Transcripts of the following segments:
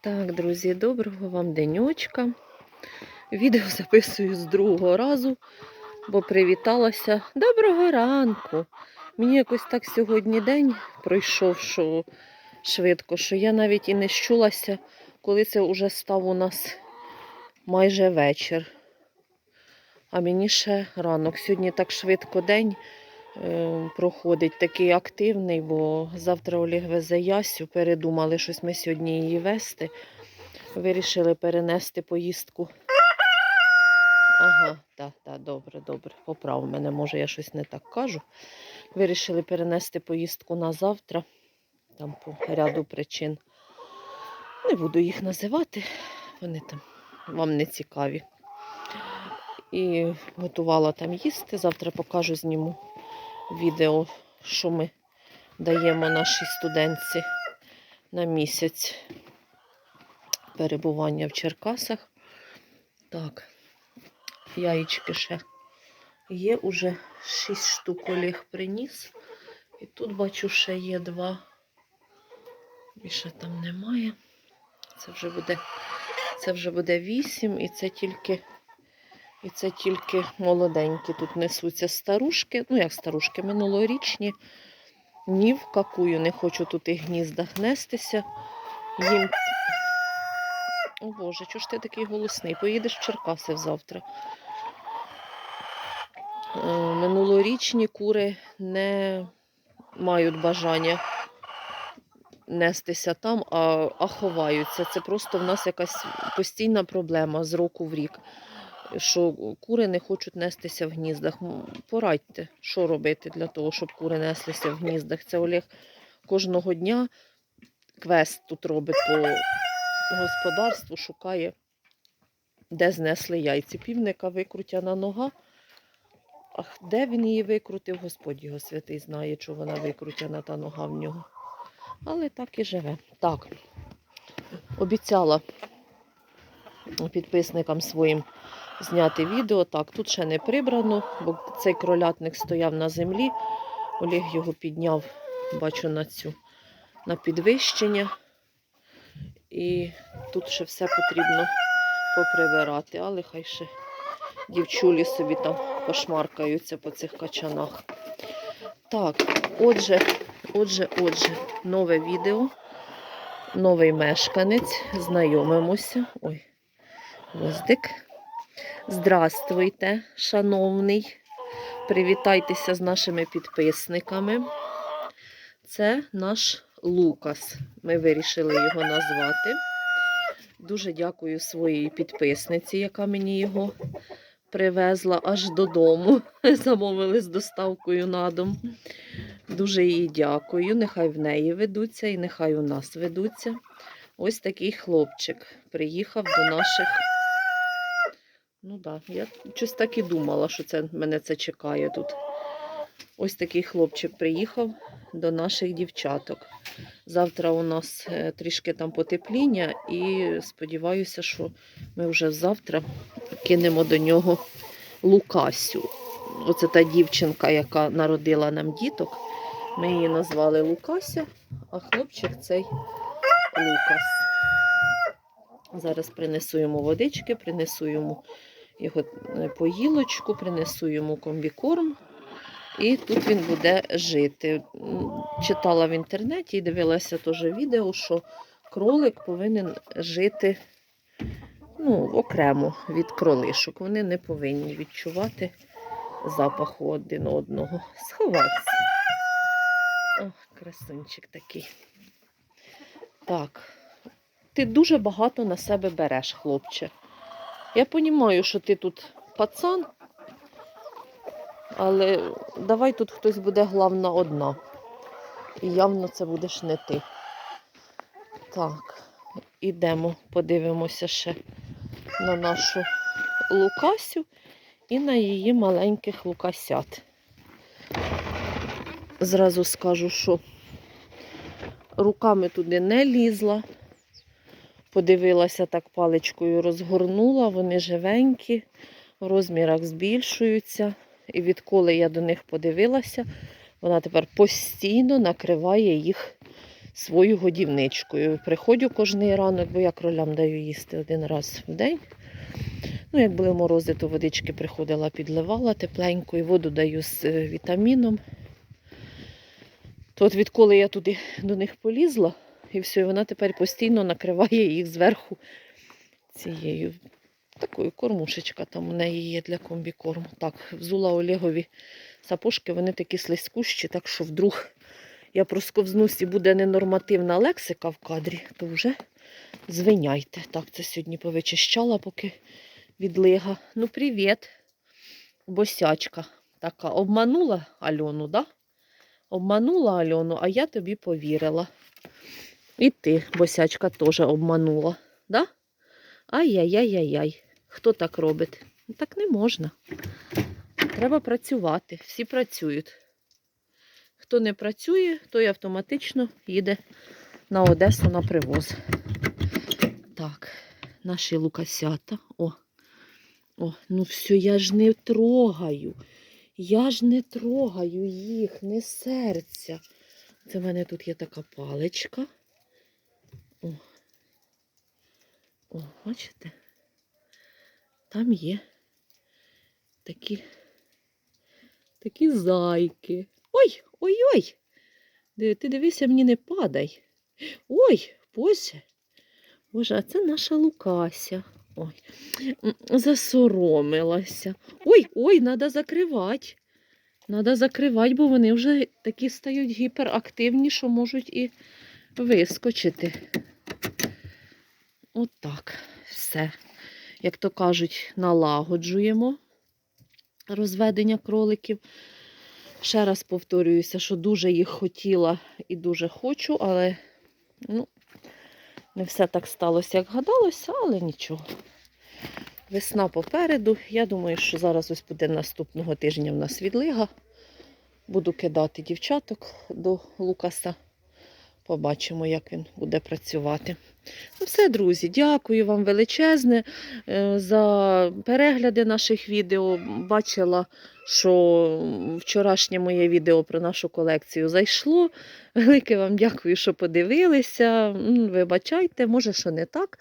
Так, друзі, доброго вам денечка. Відео записую з другого разу, бо привіталася. Доброго ранку. Мені якось так сьогодні день пройшов що швидко, що я навіть і не щулася, коли це вже став у нас майже вечір. А мені ще ранок. Сьогодні так швидко день проходить, такий активний, бо завтра Олег везе Ясю. Передумали щось ми сьогодні її вести. Вирішили перенести поїздку. Ага, так, так, добре, добре. Поправ мене, може, я щось не так кажу. Вирішили перенести поїздку на завтра, там по ряду причин. Не буду їх називати, вони там вам не цікаві. І готувала там їсти. Завтра покажу, зніму відео, що ми даємо нашій студентці на місяць перебування в Черкасах. Так, яєчки ще є, уже 6 штук Олег приніс. І тут бачу, ще є два. Більше там немає. Це вже буде, це вже буде 8, і це тільки. І це тільки молоденькі тут несуться старушки. Ну, як старушки, минулорічні. Ні в какую не хочу тут і гніздах нестися. Їм. О Боже, чого ж ти такий голосний? Поїдеш в Черкаси завтра. Е, Минулорічні кури не мають бажання нестися там, а, а ховаються. Це просто в нас якась постійна проблема з року в рік що кури не хочуть нестися в гніздах. Порадьте, що робити для того, щоб кури неслися в гніздах. Це Олег кожного дня квест тут робить по господарству, шукає, де знесли яйці. Півника викрутяна нога. А де він її викрутив, Господь його святий знає, що вона викрутяна та нога в нього. Але так і живе. Так, обіцяла підписникам своїм зняти відео. Так, тут ще не прибрано, бо цей кролятник стояв на землі. Олег його підняв, бачу, на цю на підвищення. І тут ще все потрібно поприбирати, але хай ще дівчулі собі там пошмаркаються по цих качанах. Так, отже, отже, отже, нове відео, новий мешканець. Знайомимося. Ой, гвоздик. Здравствуйте, шановний. Привітайтеся з нашими підписниками. Це наш Лукас. Ми вирішили його назвати. Дуже дякую своїй підписниці, яка мені його привезла аж додому. Замовили з доставкою на дом. Дуже їй дякую. Нехай в неї ведуться і нехай у нас ведуться. Ось такий хлопчик приїхав до наших. Ну так, да. я щось так і думала, що це мене це чекає тут. Ось такий хлопчик приїхав до наших дівчаток. Завтра у нас е, трішки там потепління, і сподіваюся, що ми вже завтра кинемо до нього Лукасю. Оце та дівчинка, яка народила нам діток. Ми її назвали Лукася, а хлопчик цей Лукас. Зараз принесу йому водички, принесу йому його е, поїлочку, принесу йому комбікорм. І тут він буде жити. Читала в інтернеті і дивилася теж відео, що кролик повинен жити ну, окремо від кролишок. Вони не повинні відчувати запаху один одного. Сховався. Ох, красунчик такий. Так. Ти дуже багато на себе береш, хлопче. Я розумію, що ти тут пацан, але давай тут хтось буде главна одна. І явно це будеш не ти. Так, ідемо, подивимося ще на нашу Лукасю і на її маленьких лукасят. Зразу скажу, що руками туди не лізла. Подивилася так паличкою, розгорнула, вони живенькі, в розмірах збільшуються. І відколи я до них подивилася, вона тепер постійно накриває їх свою годівничкою. Приходжу кожний ранок, бо я кролям даю їсти один раз в день. Ну, як були морози, то водички приходила, підливала тепленько, і воду даю з е, вітаміном. То от відколи я туди до них полізла, і все, і вона тепер постійно накриває їх зверху цією такою кормушечка там у неї є для комбікорму. Так, взула Олегові сапожки, вони такі слизькущі, так що вдруг я просковзнусь і буде ненормативна лексика в кадрі, то вже звиняйте. Так, це сьогодні повичищала, поки відлига. Ну, привіт, босячка така. Обманула Альону, да? Обманула Альону, а я тобі повірила. І ти, босячка, теж обманула, да? Ай-яй-яй-яй-яй. Хто так робить? Так не можна. Треба працювати. Всі працюють. Хто не працює, той автоматично їде на Одесу на привоз. Так, наші лукасята. О, о, ну все, я ж не трогаю. Я ж не трогаю їх, не серця. Це в мене тут є така паличка. О, о бачите? Там є такі, такі зайки. Ой, ой-ой. Диви, Ти дивися, мені не падай. Ой, Боже. Боже, а це наша Лукася. Ой, засоромилася. Ой, ой, треба закривати. Треба закривати, бо вони вже такі стають гіперактивні, що можуть і вискочити. Отак, все. Як то кажуть, налагоджуємо розведення кроликів. Ще раз повторююся, що дуже їх хотіла і дуже хочу, але ну, не все так сталося, як гадалося, але нічого. Весна попереду. Я думаю, що зараз ось буде наступного тижня в нас відлига. Буду кидати дівчаток до Лукаса. Побачимо, як він буде працювати. Ну все, друзі, дякую вам величезне е, за перегляди наших відео. Бачила, що вчорашнє моє відео про нашу колекцію зайшло. Велике вам дякую, що подивилися. Вибачайте, може, що не так.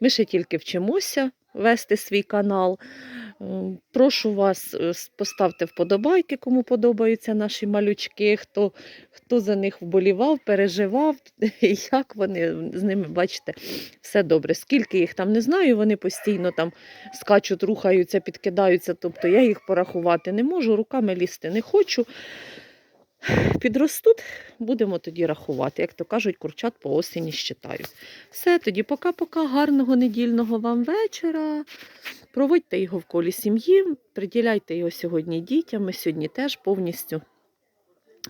Ми ще тільки вчимося вести свій канал. Е, Прошу вас, е, поставте вподобайки, кому подобаються наші малючки, хто, хто за них вболівав, переживав, як вони з ними, бачите, все добре. Скільки їх там не знаю, вони постійно там скачуть, рухаються, підкидаються. Тобто я їх порахувати не можу, руками лізти не хочу. Підростуть, будемо тоді рахувати. Як то кажуть, курчат по осені щитаю. Все, тоді пока-пока, гарного недільного вам вечора. Проводьте його в колі сім'ї, приділяйте його сьогодні дітям. Ми сьогодні теж повністю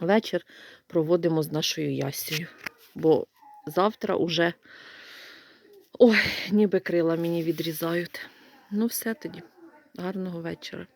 вечір проводимо з нашою Ясією. Бо завтра уже ой, ніби крила мені відрізають. Ну, все тоді. Гарного вечора.